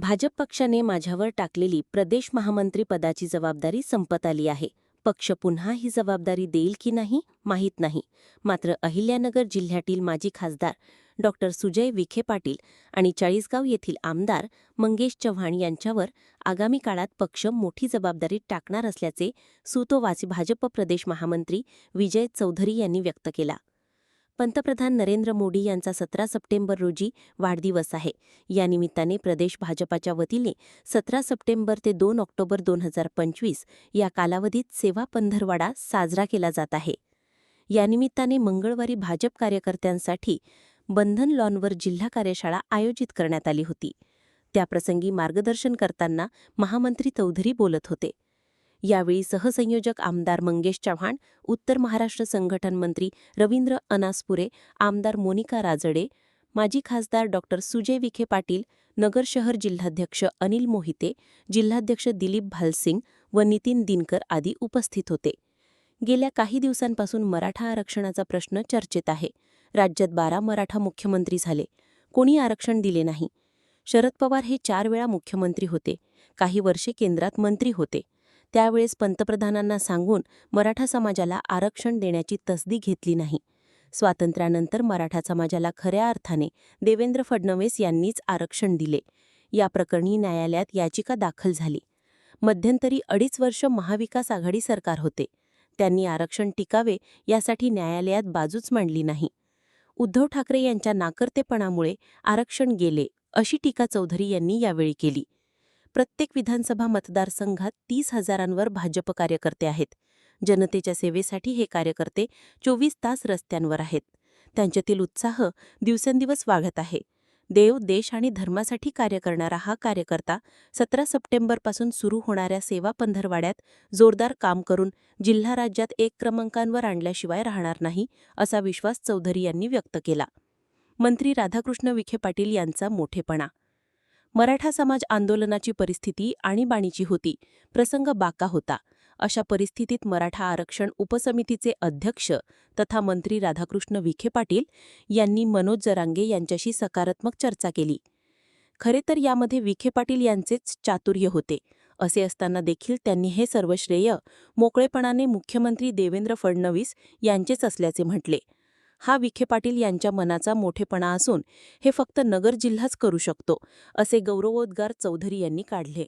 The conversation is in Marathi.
भाजप पक्षाने माझ्यावर टाकलेली प्रदेश महामंत्री पदाची जबाबदारी संपत आली आहे. पक्ष पुन्हा ही जबाबदारी देईल की नाही माहीत नाही. मात्र अहिल्यानगर जिल्ह्यातील माजी खासदार डॉक्टर सुजय विखे पाटील आणि चाळीसगाव येथील आमदार मंगेश चव्हाण यांच्यावर आगामी काळात पक्ष मोठी जबाबदारी टाकणार असल्याचे सुतोवाच भाजप प्रदेश महामंत्री विजय चौधरी यांनी व्यक्त केला. पंतप्रधान नरेंद्र मोदी यांचा सतरा सप्टेंबर रोजी वाढदिवस आहे. या निमित्ताने प्रदेश भाजपाच्या वतीने सतरा सप्टेंबर ते दोन ऑक्टोबर दोन हजार पंचवीस या कालावधीत सेवा पंधरवाडा साजरा केला जात आहे. या निमित्ताने मंगळवारी भाजप कार्यकर्त्यांसाठी बंधन लॉनवर जिल्हा कार्यशाळा आयोजित करण्यात आली होती. त्याप्रसंगी मार्गदर्शन करताना महामंत्री चौधरी बोलत होते. यावेळी सहसंयोजक आमदार मंगेश चव्हाण उत्तर महाराष्ट्र संघटन मंत्री रवींद्र अनासपुरे आमदार मोनिका राजडे माजी खासदार डॉक्टर सुजय विखे पाटील नगर शहर जिल्हाध्यक्ष अनिल मोहिते जिल्हाध्यक्ष दिलीप भालसिंग व नितीन दिनकर आदी उपस्थित होते. गेल्या काही दिवसांपासून मराठा आरक्षणाचा प्रश्न चर्चेत आहे. राज्यात बारा मराठा मुख्यमंत्री झाले. कोणी आरक्षण दिले नाही. शरद पवार हे चार वेळा मुख्यमंत्री होते. काही वर्षे केंद्रात मंत्री होते. त्यावेळेस पंतप्रधानांना सांगून मराठा समाजाला आरक्षण देण्याची तसदी घेतली नाही. स्वातंत्र्यानंतर मराठा समाजाला खऱ्या अर्थाने देवेंद्र फडणवीस यांनीच आरक्षण दिले. या प्रकरणी न्यायालयात याचिका दाखल झाली. मध्यंतरी अडीच वर्ष महाविकास आघाडी सरकार होते. त्यांनी आरक्षण टिकावे यासाठी न्यायालयात बाजूच मांडली नाही. उद्धव ठाकरे यांच्या नाकर्तेपणामुळे आरक्षण गेले अशी टीका चौधरी यांनी यावेळी केली. प्रत्येक विधानसभा मतदारसंघात तीस हजारांवर भाजप कार्यकर्ते आहेत. जनतेच्या सेवेसाठी हे कार्यकर्ते चोवीस तास रस्त्यांवर आहेत. त्यांच्यातील उत्साह दिवसेंदिवस वाढत आहे. देव देश आणि धर्मासाठी कार्य करणारा हा कार्यकर्ता सतरा सप्टेंबरपासून सुरू होणाऱ्या सेवा पंधरवाड्यात जोरदार काम करून जिल्हा राज्यात एक क्रमांकांवर आणल्याशिवाय राहणार नाही असा विश्वास चौधरी यांनी व्यक्त केला. मंत्री राधाकृष्ण विखे पाटील यांचा मोठेपणा मराठा समाज आंदोलनाची परिस्थिती आणीबाणीची होती. प्रसंग बाका होता. अशा परिस्थितीत मराठा आरक्षण उपसमितीचे अध्यक्ष तथा मंत्री राधाकृष्ण विखे पाटील यांनी मनोज जरांगे यांच्याशी सकारात्मक चर्चा केली. खरे तर यामध्ये विखे पाटील यांचेच चातुर्य होते. असे असताना देखील त्यांनी हे सर्व श्रेय मोकळेपणाने मुख्यमंत्री देवेंद्र फडणवीस यांचेच असल्याचे म्हटले. हा विखे पाटील यांच्या मनाचा मोठेपणा असून हे फक्त नगर जिल्हाच करू शकतो असे गौरवोद्गार चौधरी यांनी काढले.